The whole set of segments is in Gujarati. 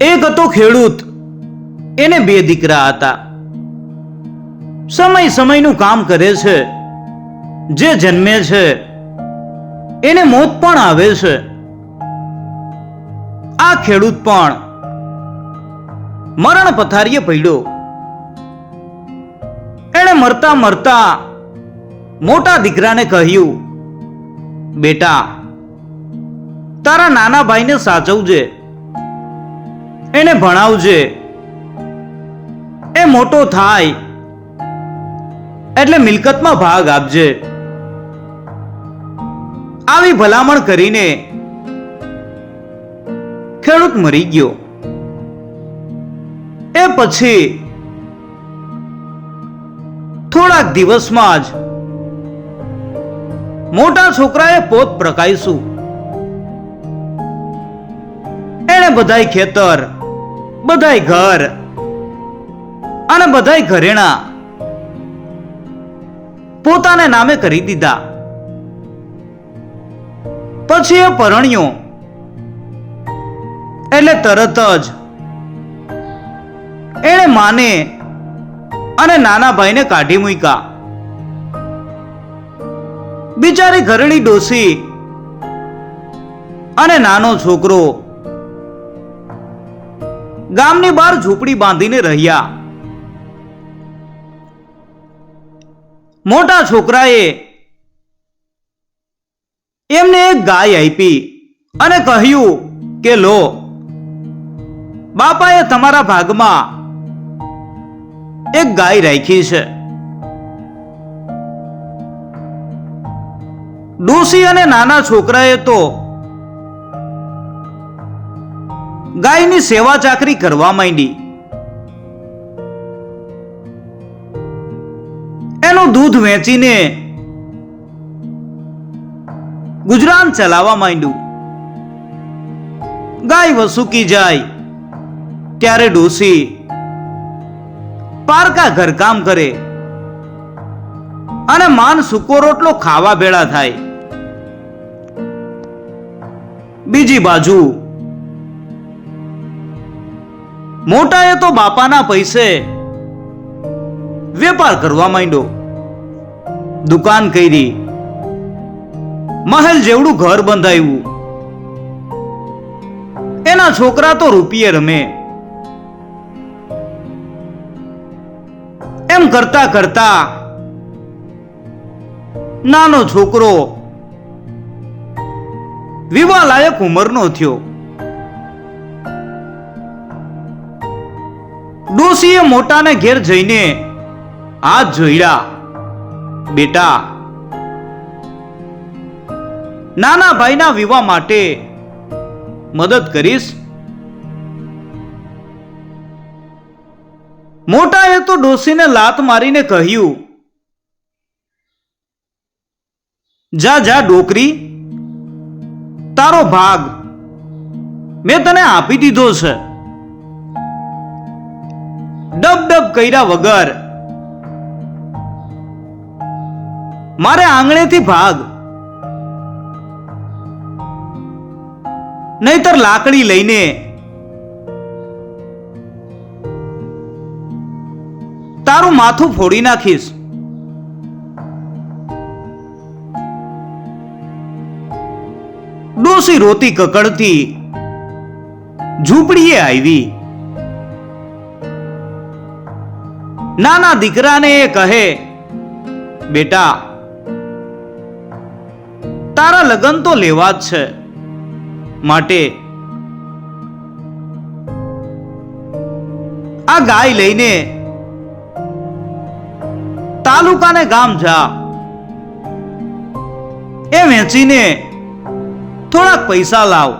એક હતો ખેડૂત. એને બે દીકરા હતા. સમય સમયનું કામ કરે છે. જે જન્મે છે, એને મોત પણ આવે છે. આ ખેડૂત પણ મરણ પથારીએ પડ્યો. એણે મરતા મરતા મોટા દીકરાને કહ્યું, બેટા, તારા નાના ભાઈને સાચવજે. એને ભણાવજે. એ મોટો થાય. એટલે મિલકતમાં ભાગ આપજે. આવી ભલામણ કરીને ખેડૂત મરી ગયો. એ પછી થોડાક દિવસમાં જ મોટા છોકરાએ પોત પ્રકાઈશું એણે બધાય ખેતર બધાય ઘર અને બધાય ઘરેણા પોતાને નામે કરી દીધા. પછી એ પરણ્યો એટલે તરત જ એણે માને અને નાના ભાઈને કાઢી મૂક્યા. બિચારી ઘરડી ડોસી અને નાનો છોકરો ગામની બહાર ઝૂંપડી બાંધીને રહ્યા. મોટા છોકરાએ એમને એક ગાય આપી અને કહ્યું કે, લો, બાપાએ તમારા ભાગમાં એક ગાય રાખી છે. ડોસી અને નાના છોકરાએ તો ગાયની સેવા ચાકરી કરવા માંડી. એનું દૂધ વેચીને ગુજરાન ચલાવવા માંડ્યું. ગાય વસુકી જાય, ત્યારે ડોસી પારકા ઘરકામ કરે અને માન સૂકો રોટલો ખાવા ભેળા થાય. બીજી બાજુ મોટાએ તો બાપાના પૈસે વેપાર કરવા માંડ્યો. દુકાન કરી. મહેલ જેવડું ઘર બંધાયું. એના છોકરા તો રૂપિયે રમે. એમ કરતા કરતા નાનો છોકરો વિવાહ લાયક ઉંમરનો થયો. મોટાને ઘેર જઈને આ જોઈડા. બેટા. નાના ભાઈના વિવાહ માટે મદદ કરીશ. મોટાએ તો ડોસીને લાત મારીને કહ્યું, જા જા, ડોકરી. તારો ભાગ મેં તને આપી દીધો છે. ડબ ડબ કર્યા વગર. મારે આંગણેથી ભાગ. નહીતર લાકડી લઈને તારું માથું ફોડી નાખીશ. ડોસી રોતી કકડતી ઝૂંપડીએ આવી. નાના દીકરાને એ કહે, બેટા, તારા લગ્ન તો લેવા જ છે. માટે આ ગાય લઈને તાલુકાને ગામ જા. એ વેચીને થોડાક પૈસા લાવ.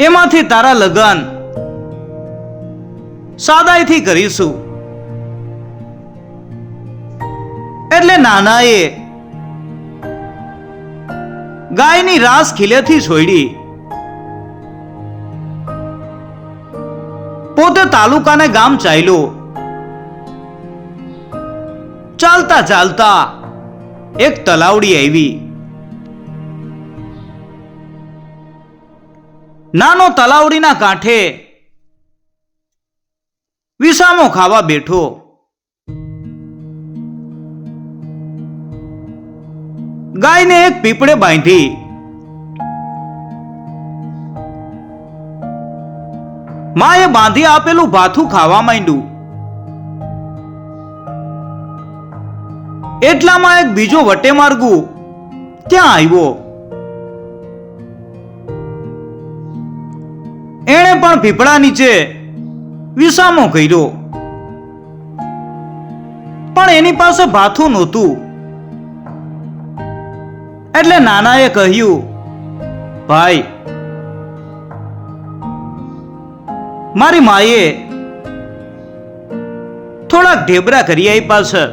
એમાંથી તારા લગન સાદાઈથી કરીશું. એટલે નાનાએ ગાયની રાસ ખીલેથી છોડી પોતે તાલુકાને ગામ ચાલ્યો. ચાલતા ચાલતા એક તલાવડી આવી. નાનો તલાવડીના કાંઠે વિસામો ખાવા બેઠો. ગાયને એક પીપળે બાંધી. માએ બાંધી આપેલું ભાથું ખાવા માંડ્યું. એટલામાં એક બીજો વટે માર્ગુ ત્યાં આવ્યો. એણે પણ પીપળા નીચે વિસામો કર્યો. પણ એની પાસે ભાથું નહોતું. એટલે નાનાએ કહ્યું, ભાઈ, મારી માએ થોડાક ઢેબરા કરી આપ્યા છે.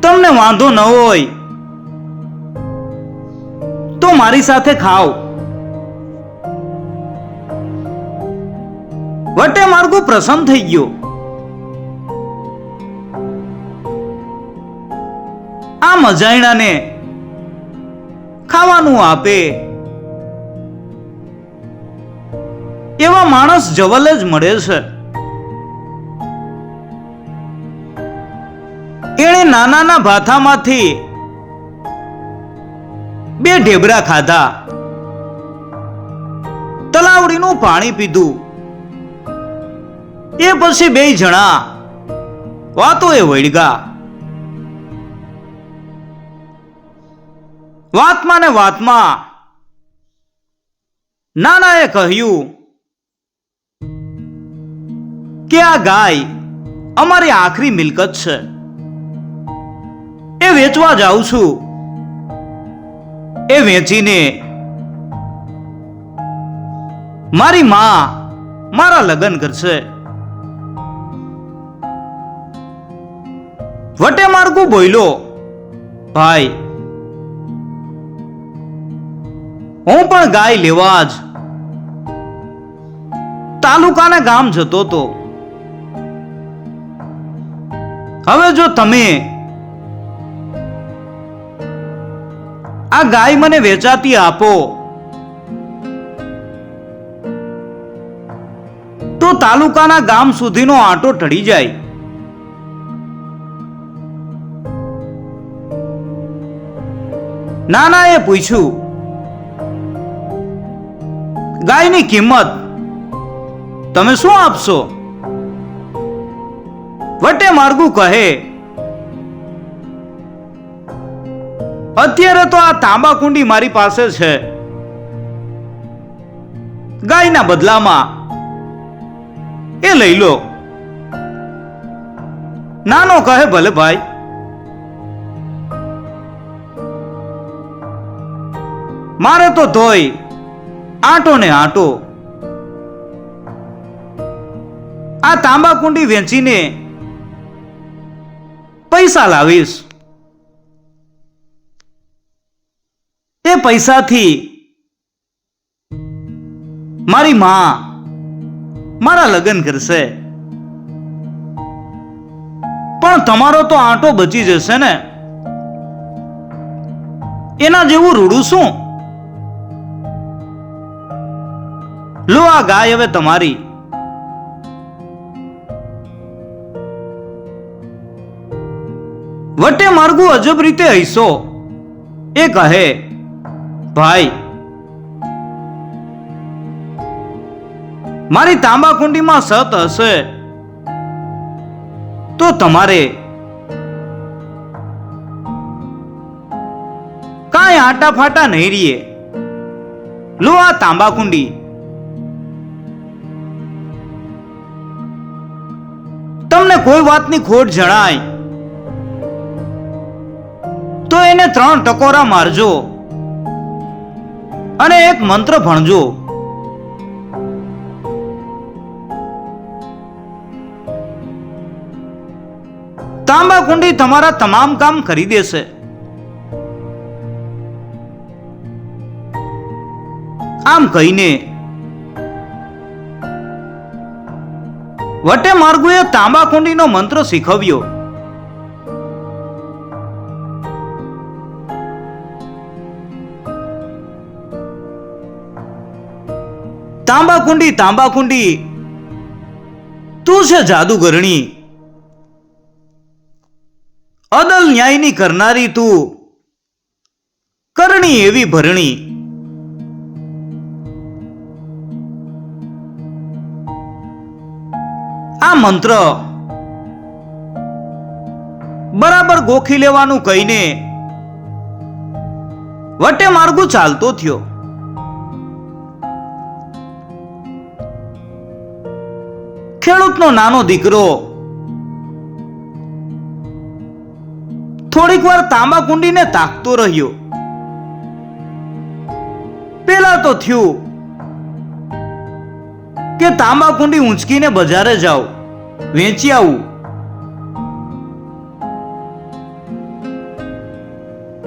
તમને વાંધો ન હોય, તો મારી સાથે ખાઓ. વટે માર્ગો પ્રસન્ન થઈ ગયો. આ મજાયણાને ખાવાનું આપે. એવા માણસ જવલ જ મળે છે. એણે નાનાના ભાથામાંથી બે ઢેબરા ખાધા. તલાવડીનું પાણી પીધું. એ પછી બે જણા વાતો એ વળગા. વાતમાં ને વાતમાં નાનાએ કહ્યું કે આ ગાય અમારી આખરી મિલકત છે. એ વેચવા જાઉં છું. એ વેચીને મારી માં મારા લગ્ન કરશે. વટે માર્ગુ બોલ્યો ભાઈ, હું પણ ગાય લેવા જ. તાલુકાના ગામ જતો તો. હવે જો તમે આ ગાય મને વેચાતી આપો, તો તાલુકાના ગામ સુધીનો આંટો ટળી જાય. નાનાએ પૂછ્યું, ગાયની કિંમત તમે શું આપશો? વટે માર્ગુ કહે, અત્યારે તો આ તાંબા કુંડી મારી પાસે છે. ગાયના બદલામાં એ લઈ લો. નાનો કહે, ભલે ભાઈ મારે તો ધોઈ, આંટો ને આંટો. આ તાંબા કુંડી વેચીને પૈસા લાવીશ. એ પૈસાથી મારી માં મારા લગ્ન કરશે. પણ તમારો તો આંટો બચી જશે ને? એના જેવું રૂડું શું? લો આ ગાય હવે તમારી. વટે માર્ગુ અજબ રીતે હૈસો. એ કહે, ભાઈ, મારી તાંબા કુંડીમાં સત હશે તો તમારે કાંઈ આટા ફાટા નહીં રીએ લો આ તાંબા કુંડી કોઈ વાતની ખોટ જણાય. તો એને ત્રણ ટકોરા મારજો. અને એક મંત્ર ભણજો. તાંબા કુંડી તમારા તમામ કામ કરી દેશે. આમ કહીને વટે માર્ગુએ તાંબા કુંડીનો મંત્ર શીખવ્યો. તાંબાકુંડી તાંબાકુંડી તાંબા કુંડી તું છે જાદુગરણી. અદલ ન્યાયની કરનારી તું. કરણી એવી ભરણી. આ મંત્ર બરાબર ગોખી લેવાનું કહીને વટે માર્ગો ચાલતો થયો. ખેડૂતનો નાનો દીકરો થોડીક વાર તાંબા કુંડીને તાકતો રહ્યો. પેલા તો થયું કે તાંબા કુંડી ઊંચકીને બજારે જાઉં વેચી આવું.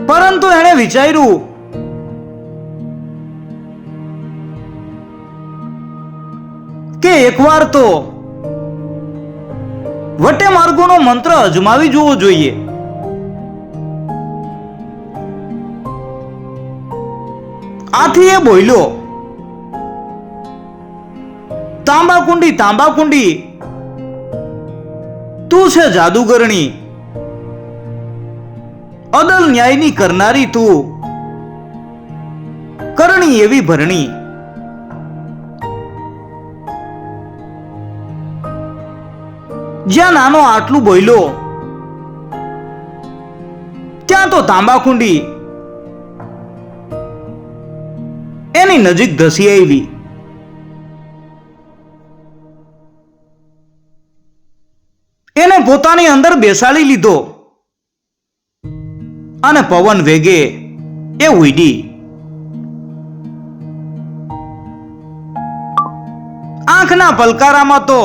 પરંતુ એણે વિચાર્યું, કે એકવાર તો વટે માર્ગોનો મંત્ર અજમાવી જોવો જોઈએ. આથી એ બોલ્યો તાંબા કુંડી તાંબા કુંડી તું છે જાદુગરણી? અદલ ન્યાયની કરનારી તું. કરણી એવી ભરણી. જ્યાં નાનો આટલું બોલ્યો ત્યાં તો તાંબાખુંડી એની નજીક ધસી આવી. પોતાની અંદર બેસાડી લીધો. અને પવન વેગે એ ઉડી આંખના પલકારામાં તો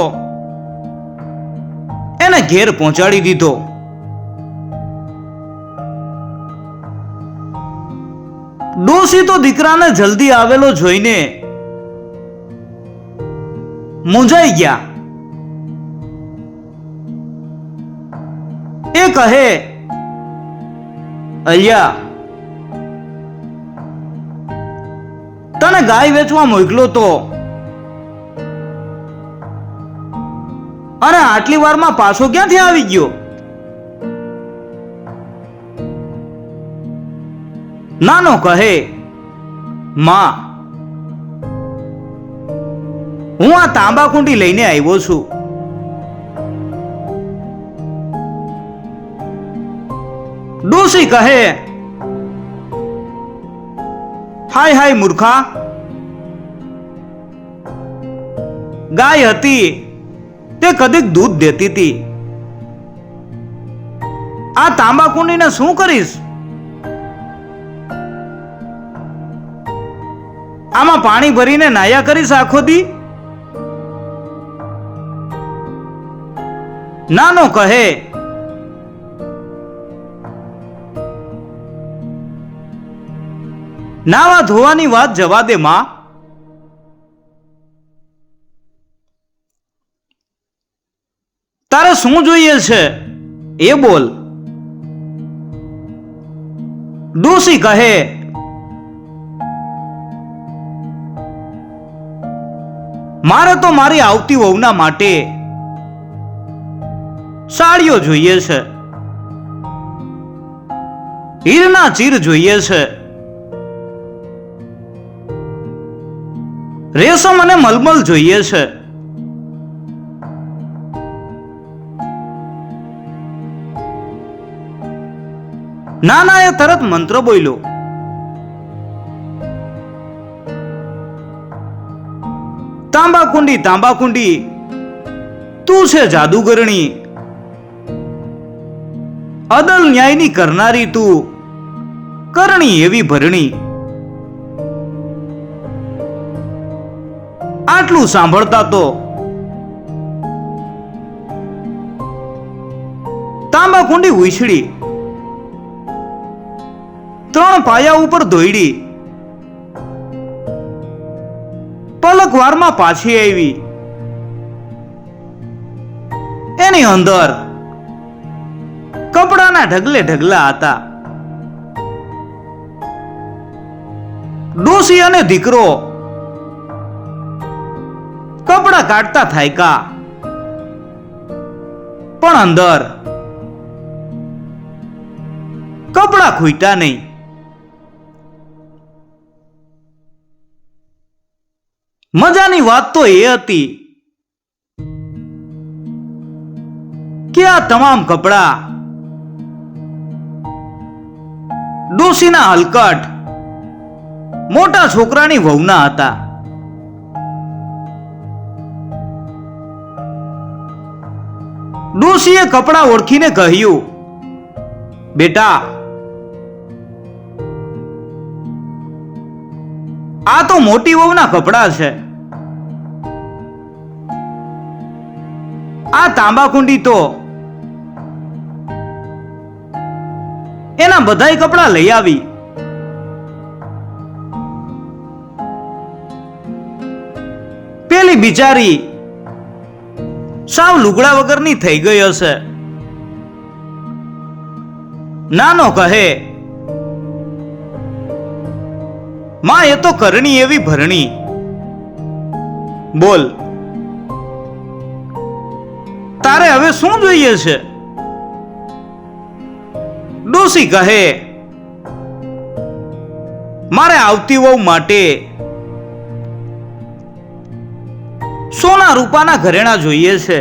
એને ઘેર પહોંચાડી દીધો. ડોસી તો દીકરાને જલ્દી આવેલો જોઈને મૂંઝાઈ ગયા. કહે, અલ્યા, તને ગાય વેચવા મોકલો તો. અને આટલી વારમાં પાછો ક્યાંથી આવી ગયો? નાનો કહે, માં, હું આ તાંબા કુંડી લઈને આવ્યો છું. ડોસી કહે હાય હાય મૂર્ખા ગાય હતી તે કદીક દૂધ દેતી હતી આ તાંબાકુંડીને શું કરીશ? આમાં પાણી ભરીને નાયા કરીશ આખો દી? નાનો કહે નાવા ધોવાની વાત જવા દે માં? તારે શું જોઈએ છે? એ બોલ. ડોસી કહે, મારે તો મારી આવતી વહુના માટે સાડીઓ જોઈએ છે. હીરના ચીર જોઈએ છે. રેશમ અને મલમલ જોઈએ છે. નાનાએ તરત મંત્ર બોલ્યો. તાંબા કુંડી તાંબા કુંડી તું છે જાદુગરણી. અદલ ન્યાયની કરનારી તું, કરણી એવી ભરણી. આટલું સાંભળતા તો તાંબા કુંડી ઉછળી. ત્રણ પાયા ઉપર દોયડી. પલક વારમાં પાછી આવી. એની અંદર કપડાના ઢગલે ઢગલા હતા. ડોસી અને દીકરો કપડા કાઢતા થાય કા પણ અંદર કપડા ખૂટ્યા નહીં. મજાની વાત તો એ હતી કે આ તમામ કપડા ડોસીના હલકટ મોટા છોકરાની વહુના હતા. ડોશીએ કપડા ઓળખીને કહ્યું, બેટા, આ તો મોટી વહુના કપડા છે. આ તાંબાકુંડી તો એના બધાય કપડા લઈ આવી. પેલી બિચારી સાવ લુગડા વગરની થઈ ગઈ હશે. નાનો કહે, માં, એ તો કરણી એવી ભરણી. બોલ, તારે હવે શું જોઈએ છે? ડોસી કહે, મારે આવતી વહુ માટે સોના રૂપાના ઘરેણા જોઈએ છે.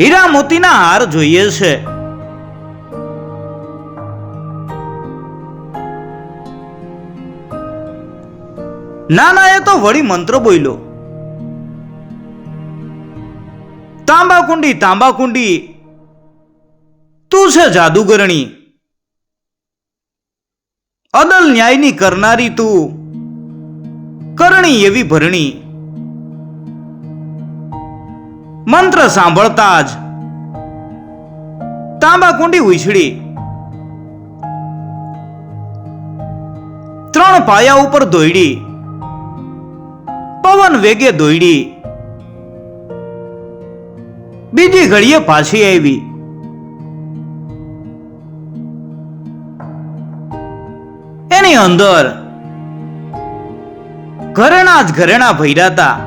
હીરા મોતીના હાર જોઈએ છે. નાના એ તો વળી મંત્ર બોલ્યો. તાંબાકુંડી તાંબાકુંડી, તું છે જાદુગરણી. અદલ ન્યાયની કરનારી તું. કરણી એવી ભરણી. મંત્ર સાંભળતા જ તાંબા કુંડી ઉછળી. ત્રણ પાયા ઉપર દોયડી. પવન વેગે દોયડી. બીજી ઘડીએ પાછી આવી. એની અંદર ઘરેણા જ ઘરેણા ભૈરાતા.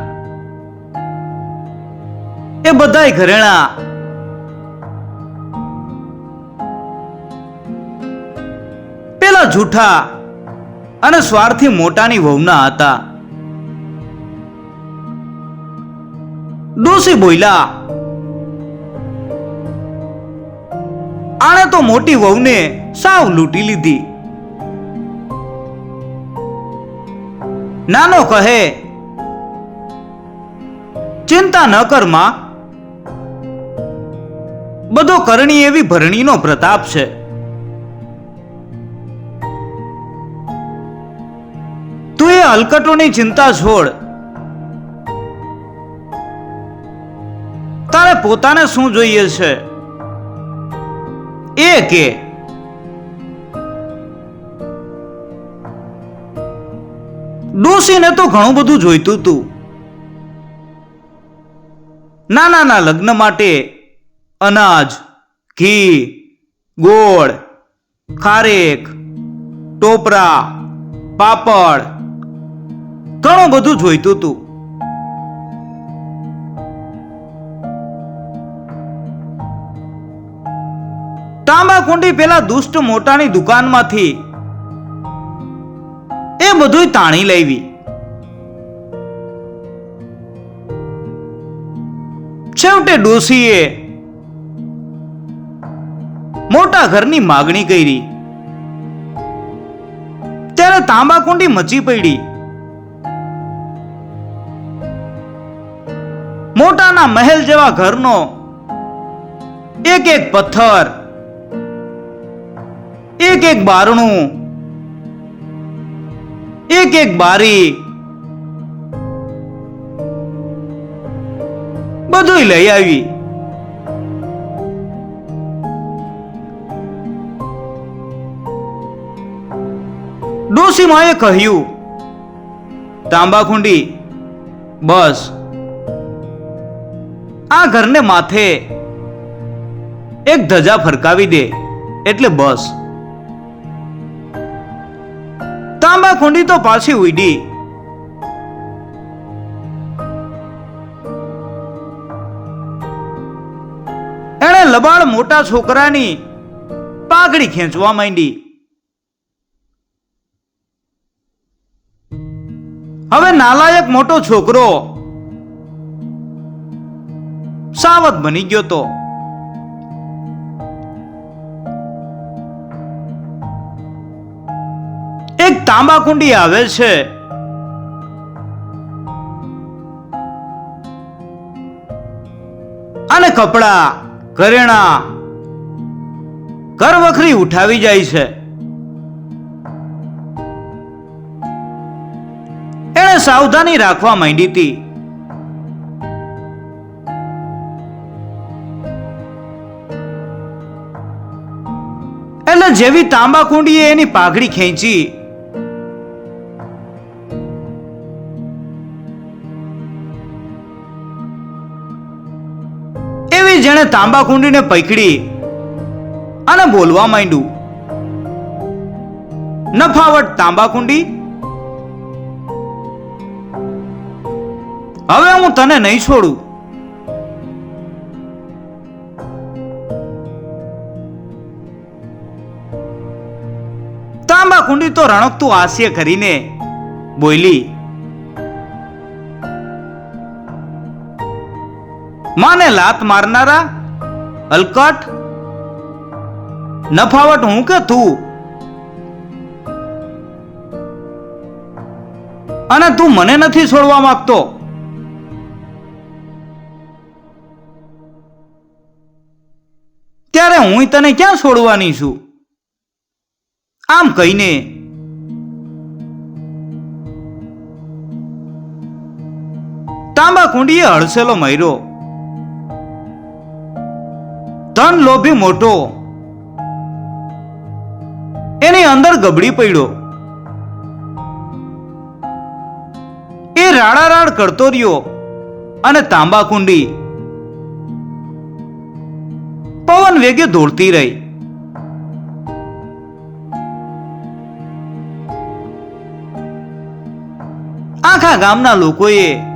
એ બધાય ઘરેણા. પેલા જૂઠા અને સ્વાર્થી મોટાની વહુના હતા. ડોસી બોયલા. આણે તો મોટી વહુને સાવ લૂંટી લીધી. નાનો કહે, ચિંતા ન કરમાં. બધો કરણી એવી ભરણીનો પ્રતાપ છે. તું એ હલકટોની ચિંતા છોડ. તારે પોતાને શું જોઈએ છે? એ કે ડોસીને તો ઘણું બધું જોઈતું હતું નાના લગ્ન માટે અનાજ, ઘી, ગોળ, ખારેક, ટોપરા, પાપડ, ઘણું બધું જોઈતું હતું તાંબાકુંડી પેલા દુષ્ટ મોટાની દુકાનમાંથી બધું તાણી લેવી. છેવટે ડોશીએ મોટા ઘરની માગણી કરી. ત્યારે તાંબાકુંડી મચી પડી. મોટાના મહેલ જેવા ઘરનો એક એક પથ્થર, એક એક બારણું એક એક બારી. બધું લઈ આવી. ડોસીમાએ કહ્યું, તાંબાખુંડી, બસ. આ ઘરને માથે એક ધજા ફરકાવી દે, એટલે બસ. ખૂંડી તો પાછી ઉડી. એણે લબાડ મોટા છોકરાની પાઘડી ખેંચવા માંડી. હવે નાલાયક મોટો છોકરો સાવધ બની ગયો તો. એક તાંબા કુંડી આવે છે. અને કપડા, ઘરેણા ઘર વખરી ઉઠાવી જાય છે. એણે સાવધાની રાખવા માંડી હતી. એટલે જેવી તાંબા કુંડીએ એની પાઘડી ખેંચી એવી જેણે તાંબા કુંડીને પકડી અને બોલવા માંડ્યું, નફાવટ તાંબા કુંડી હવે હું તને નહીં છોડું. તાંબા કુંડી તો રણકતું હાસ્ય કરીને બોલી, માને લાત મારનારા અલકટ? નફાવટ હું કે તું? અને તું મને નથી છોડવા માંગતો. ત્યારે હું તને ક્યાં છોડવાની છું? આમ કહીને. તાંબા કુંડીએ હળસેલો મર્યો ધન લોભી મોટો. એની અંદર ગબડી પડ્યો. એ રાડા રાડ કરતો રહ્યો અને તાંબા કુંડી. પવન વેગે દોડતી રહી. આખા ગામના લોકોએ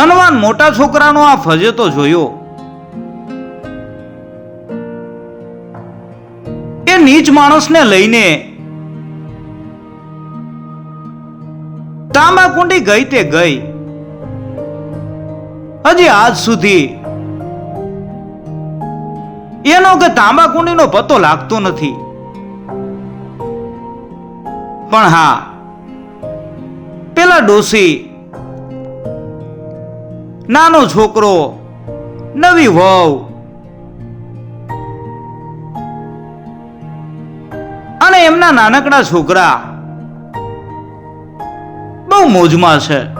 ધનવાન મોટા છોકરાનો આ ફજેતો જોયો. એ નીચ માણસને લઈને તાંબા કુંડી ગઈ તે ગઈ. હજી આજ સુધી એનો કે તાંબા કુંડીનો પતો લાગતો નથી. પણ હા, પેલા ડોસી નાનો છોકરો નવી વહુ. અને એમના નાનકડા છોકરા બહુ મોજમાં છે.